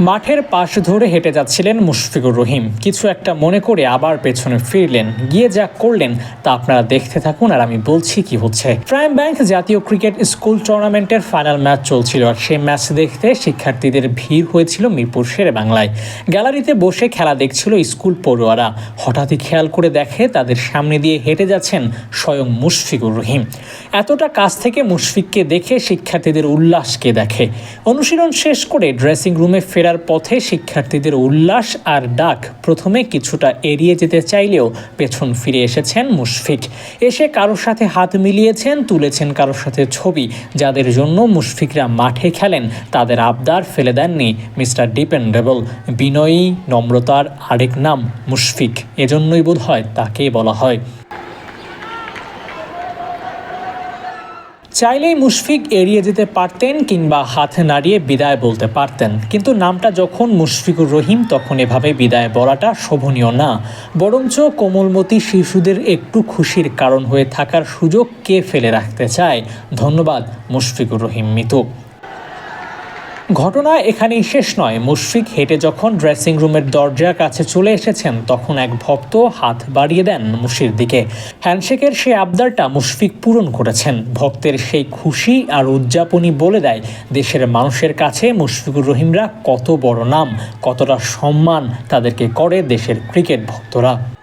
মাঠের পাশ ধরে হেঁটে যাচ্ছিলেন মুশফিকুর রহিম। কিছু একটা মনে করে আবার পেছনে ফিরলেন। গিয়ে যা করলেন, তা আপনারা দেখতে থাকুন আর আমি বলছি কি হচ্ছে। প্রাইম ব্যাংক জাতীয় ক্রিকেট স্কুল টুর্নামেন্টের ফাইনাল ম্যাচ চলছিল আর সেই ম্যাচ দেখতে শিক্ষার্থীদের ভিড় হয়েছিল মিরপুর শেরে বাংলায় গ্যালারিতে বসে খেলা দেখছিল স্কুল পড়ুয়ারা। হঠাৎই খেয়াল করে দেখে তাদের সামনে দিয়ে হেঁটে যাচ্ছেন স্বয়ং মুশফিকুর রহিম। এতটা কাছ থেকে মুশফিককে দেখে শিক্ষার্থীদের উল্লাসকে দেখে। অনুশীলন শেষ করে ড্রেসিং রুমে ফেরার পথে শিক্ষার্থীদের উল্লাস আর ডাক প্রথমে কিছুটা এড়িয়ে যেতে চাইলেও পেছন ফিরে এসেছেন মুশফিক। এসে কারোর সাথে হাত মিলিয়েছেন, তুলেছেন কারোর সাথে ছবি। যাদের জন্য মুশফিকরা মাঠে খেলেন, তাদের আবদার ফেলে দেননি মিস্টার ডিপেন্ডেবল। বিনয়ী, নম্রতার আরেক নাম মুশফিক। এজন্যই বোধ হয় তাকেই বলা হয়। চাইলেই মুশফিক এড়িয়ে যেতে পারতেন কিংবা হাতে নাড়িয়ে বিদায় বলতে পারতেন। কিন্তু নামটা যখন মুশফিকুর রহিম, তখন এভাবে বিদায় বলাটা শোভনীয় না। বরঞ্চ কোমলমতি শিশুদের একটু খুশির কারণ হয়ে থাকার সুযোগ কে ফেলে রাখতে চায়? ধন্যবাদ, মুশফিকুর রহিম মিতু। ঘটনা এখানেই শেষ নয়। মুশফিক হেঁটে যখন ড্রেসিং রুমের দরজার কাছে চলে এসেছেন, তখন এক ভক্ত হাত বাড়িয়ে দেন মুশির দিকে। হ্যান্ডশেকের সেই আবদারটা মুশফিক পূরণ করেছেন। ভক্তের সেই খুশি আর উদযাপনই বলে দেয়, দেশের মানুষের কাছে মুশফিকুর রহিমরা কত বড় নাম, কতটা সম্মান তাদেরকে করে দেশের ক্রিকেট ভক্তরা।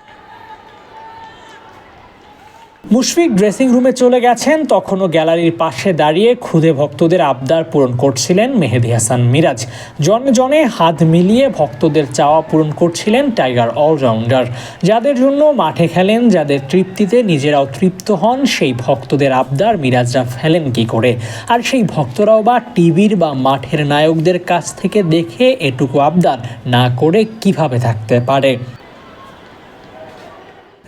মুশফিক ড্রেসিং রুমে চলে গেছেন, তখনও গ্যালারির পাশে দাঁড়িয়ে খুদে ভক্তদের আবদার পূরণ করছিলেন মেহেদি হাসান মিরাজ। জনে জনে হাত মিলিয়ে ভক্তদের চাওয়া পূরণ করছিলেন টাইগার অলরাউন্ডার। যাদের জন্য মাঠে খেলেন, যাদের তৃপ্তিতে নিজেরাও তৃপ্ত হন, সেই ভক্তদের আবদার মিরাজরা ফেলেন কি করে? আর সেই ভক্তরাও বা টিভির বা মাঠের নায়কদের কাছ থেকে দেখে এটুকু আবদার না করে কীভাবে থাকতে পারে?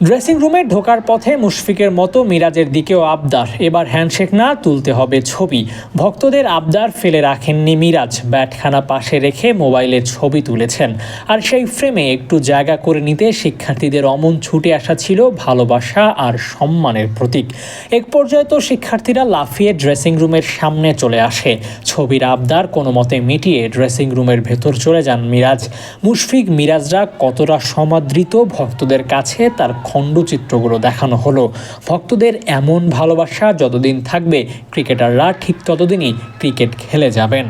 ড্রেসিং রুমে ঢোকার পথে মুশফিকের মতো মিরাজের দিকেও আবদার। এবার হ্যান্ডশেক না তুলতে হবে ছবি। ভক্তদের আবদার ফেলে রাখেননি মিরাজ। ব্যাটখানা পাশে রেখে মোবাইলে ছবি তুলেছেন। আর সেই ফ্রেমে একটু জায়গা করে নিতে শিক্ষার্থীদের অমন ছুটে আসা ছিল ভালোবাসা আর সম্মানের প্রতীক। এক পর্যায়ে তো শিক্ষার্থীরা লাফিয়ে ড্রেসিং রুমের সামনে চলে আসে। ছবির আবদার কোনো মতে মিটিয়ে ড্রেসিং রুমের ভেতর চলে যান মিরাজ। মুশফিক মিরাজরা কতটা সমাদৃত ভক্তদের কাছে তার খণ্ডচিত্রগুলো দেখানো হলো। ভক্তদের এমন ভালোবাসা যতদিন থাকবে, ক্রিকেটাররা ঠিক ততদিনই ক্রিকেট খেলে যাবেন।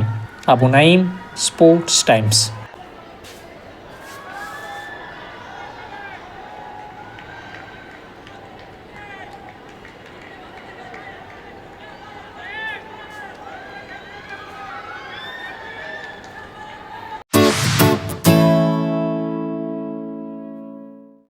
Abu Naim sports times.